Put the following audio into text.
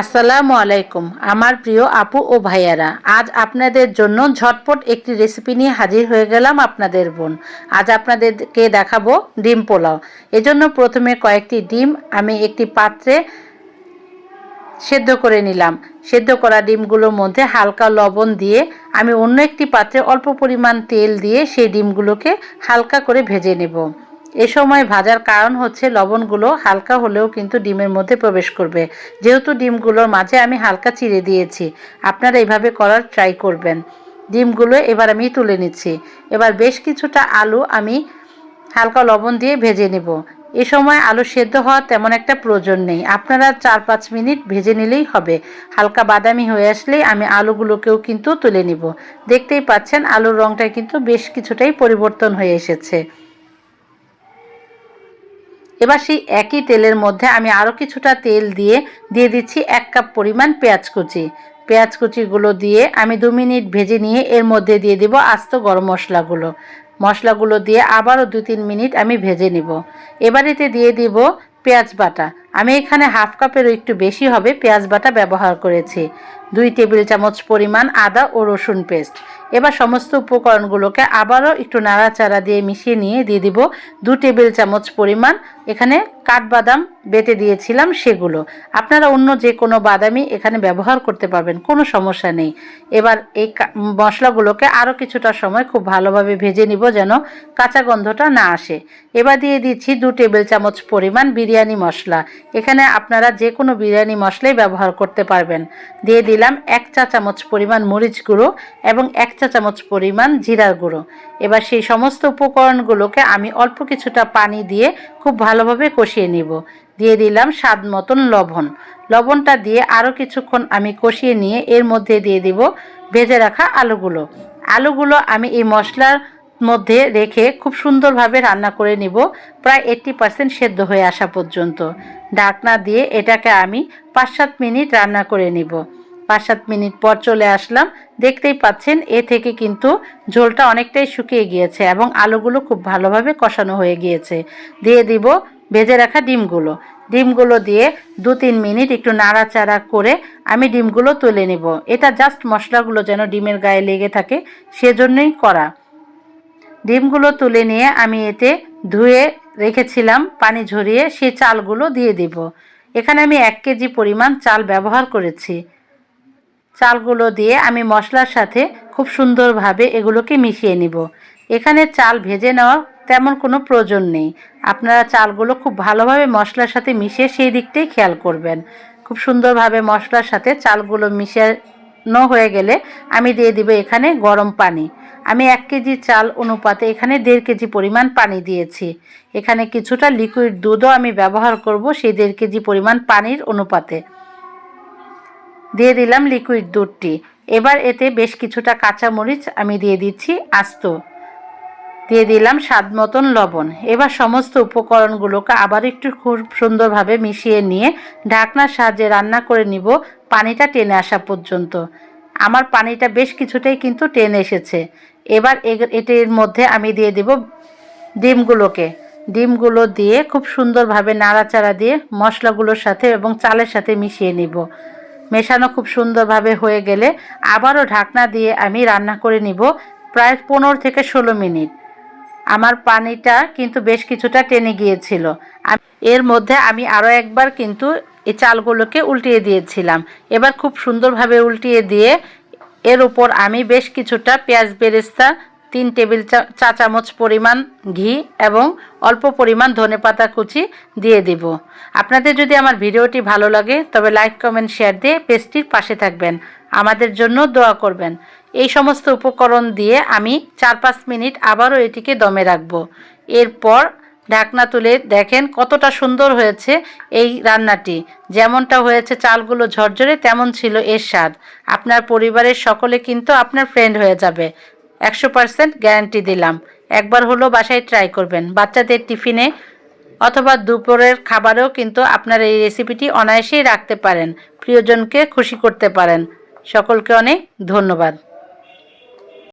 আসসালামু আলাইকুম, আমার প্রিয় আপু ও ভাইয়ারা। আজ আপনাদের জন্য ঝটপট একটি রেসিপি নিয়ে হাজির হয়ে গেলাম আপনাদের বোন। আজ আপনাদেরকে দেখাবো ডিম পোলাও। এজন্য প্রথমে কয়েকটি ডিম আমি একটি পাত্রে সেদ্ধ করে নিলাম। সেদ্ধ করা ডিমগুলোর মধ্যে হালকা লবণ দিয়ে আমি অন্য একটি পাত্রে অল্প পরিমাণ তেল দিয়ে সেই ডিমগুলোকে হালকা করে ভেজে নেব। এ সময় ভাজার কারণ হচ্ছে লবণগুলো হালকা হলেও কিন্তু ডিমের মধ্যে প্রবেশ করবে। যেহেতু ডিমগুলোর মাঝে আমি হালকা চিড়ে দিয়েছি, আপনারা এইভাবে করার ট্রাই করবেন। ডিমগুলো এবার আমি তুলে নিচ্ছি। এবার বেশ কিছুটা আলু আমি হালকা লবণ দিয়ে ভেজে নেব। এ সময় আলু সেদ্ধ হওয়ার তেমন একটা প্রয়োজন নেই। আপনারা চার পাঁচ মিনিট ভেজে নিলেই হবে। হালকা বাদামি হয়ে আসলেই আমি আলুগুলোকেও কিন্তু তুলে নিব। দেখতেই পাচ্ছেন, আলুর রঙটা কিন্তু বেশ কিছুটাই পরিবর্তন হয়ে এসেছে। এবার সেই একই তেলের মধ্যে আমি আরও কিছুটা তেল দিয়ে দিয়ে দিচ্ছি এক কাপ পরিমাণ পেঁয়াজ কুচি। পেঁয়াজ কুচিগুলো দিয়ে আমি দু মিনিট ভেজে নিয়ে এর মধ্যে দিয়ে দিব আস্ত গরম মশলাগুলো। মশলাগুলো দিয়ে আবারও দু তিন মিনিট আমি ভেজে নিব। এবার এতে দিয়ে দিব পেঁয়াজ বাটা। আমি এখানে হাফ কাপেরও একটু বেশি হবে পেঁয়াজ বাটা ব্যবহার করেছি। দুই টেবিল চামচ পরিমাণ আদা ও রসুন পেস্ট। এবার সমস্ত উপকরণগুলোকে আবারও একটু নাড়াচাড়া দিয়ে মিশিয়ে নিয়ে দিয়ে দিব দু টেবিল চামচ পরিমাণ। এখানে কাঠবাদাম বেটে দিয়েছিলাম সেগুলো। আপনারা অন্য যে কোনো বাদামই এখানে ব্যবহার করতে পারবেন, কোনো সমস্যা নেই। এবার এই মশলাগুলোকে আরও কিছুটা সময় খুব ভালোভাবে ভেজে নিব যেন কাঁচা গন্ধটা না আসে। এবার দিয়ে দিচ্ছি দু টেবিল চামচ পরিমাণ বিরিয়ানি মশলা। এখানে আপনারা যে কোনো বিরিয়ানি মশলাই ব্যবহার করতে পারবেন। দিয়ে দিলাম এক চা চামচ পরিমাণ মরিচ গুঁড়ো এবং এক চা চামচ পরিমাণ জিরার গুঁড়ো। এবার সেই সমস্ত উপকরণগুলোকে আমি অল্প কিছুটা পানি দিয়ে খুব ভালোভাবে কষিয়ে নিব। দিয়ে দিলাম স্বাদ মতন লবণ। লবণটা দিয়ে আরও কিছুক্ষণ আমি কষিয়ে নিয়ে এর মধ্যে দিয়ে দিব ভেজে রাখা আলুগুলো। আলুগুলো আমি এই মশলার মধ্যে রেখে খুব সুন্দরভাবে রান্না করে নিব। প্রায় এইট্টি পার্সেন্ট সেদ্ধ হয়ে আসা পর্যন্ত। ডাকনা দিয়ে এটাকে আমি পাঁচ সাত মিনিট রান্না করে নিব। পাঁচ সাত মিনিট পর চলে আসলাম। দেখতেই পাচ্ছেন, এ থেকে কিন্তু ঝোলটা অনেকটাই শুকিয়ে গিয়েছে এবং আলুগুলো খুব ভালোভাবে কষানো হয়ে গিয়েছে। দিয়ে দিব ভেজে রাখা ডিমগুলো। ডিমগুলো দিয়ে দু তিন মিনিট একটু নাড়াচাড়া করে আমি ডিমগুলো তুলে নেব। এটা জাস্ট মশলাগুলো যেন ডিমের গায়ে লেগে থাকে, সেজন্যই করা। ডিমগুলো তুলে নিয়ে আমি এতে ধুয়ে রেখেছিলাম, পানি ঝরিয়ে সেই চালগুলো দিয়ে দিব। এখানে আমি এক কেজি পরিমাণ চাল ব্যবহার করেছি। চালগুলো দিয়ে আমি মশলার সাথে খুব সুন্দরভাবে এগুলোকে মিশিয়ে নিব। এখানে চাল ভেজে নেওয়ার তেমন কোনো প্রয়োজন নেই। আপনারা চালগুলো খুব ভালোভাবে মশলার সাথে মিশিয়ে সেই দিকটাই খেয়াল করবেন। খুব সুন্দরভাবে মশলার সাথে চালগুলো মিশানো হয়ে গেলে আমি দিয়ে দিব এখানে গরম পানি। আমি এক কেজি চাল অনুপাতে এখানে দেড় কেজি পরিমাণ পানি দিয়েছি। এখানে কিছুটা লিকুইড দুধও আমি ব্যবহার করব সেই দেড় কেজি পরিমাণ পানির অনুপাতে। দিয়ে দিলাম লিকুইড দুধটি। এবার এতে বেশ কিছুটা কাঁচামরিচ আমি দিয়ে দিচ্ছি আস্ত। দিয়ে দিলাম স্বাদ মতন লবণ। এবার সমস্ত উপকরণগুলোকে আবার একটু খুব সুন্দরভাবে মিশিয়ে নিয়ে ঢাকনার সাহায্যে রান্না করে নিব পানিটা টেনে আসা পর্যন্ত। আমার পানিটা বেশ কিছুটাই কিন্তু টেনে এসেছে। এবার এটির মধ্যে আমি দিয়ে দিব ডিমগুলোকে। ডিমগুলো দিয়ে খুব সুন্দরভাবে নাড়াচাড়া দিয়ে মশলাগুলোর সাথে এবং চালের সাথে মিশিয়ে নিব। মেশানো খুব সুন্দরভাবে হয়ে গেলে আবারও ঢাকনা দিয়ে আমি রান্না করে নিব প্রায় পনেরো থেকে ষোলো মিনিট। আমার পানিটা কিন্তু বেশ কিছুটা টেনে গিয়েছিল। এর মধ্যে আমি আরও একবার কিন্তু এই চালগুলোকে উল্টিয়ে দিয়েছিলাম। এবার খুব সুন্দরভাবে উল্টিয়ে দিয়ে এর উপর আমি বেশ কিছুটা পেঁয়াজ বেরেস্তা তিন টেবিল চা চামচ পরিমাণ ঘি এবং অল্প পরিমাণ ধনে পাতা কুচি দিয়ে দিব। আপনাদের যদি আমার ভিডিওটি ভালো লাগে, তবে লাইক, কমেন্ট, শেয়ার দিয়ে পেস্টির পাশে থাকবেন। আমাদের জন্য দোয়া করবেন। এই সমস্ত উপকরণ দিয়ে আমি চার পাঁচ মিনিট আবারও এটিকে দমে রাখব। এরপর ঢাকনা তুলে দেখেন কতটা সুন্দর হয়েছে এই রান্নাটি। যেমনটা হয়েছে চালগুলো ঝরঝরে, তেমন ছিল এর স্বাদ। আপনার পরিবারের সকলে কিন্তু আপনার ফ্রেন্ড হয়ে যাবে। একশো পারসেন্ট গ্যারান্টি দিলাম। একবার হলো বাসায় ট্রাই করবেন। বাচ্চাদের টিফিনে অথবা দুপুরের খাবারেও কিন্তু আপনার এই রেসিপিটি অনায়াসেই রাখতে পারেন। প্রিয়জনকে খুশি করতে পারেন। সকলকে অনেক ধন্যবাদ।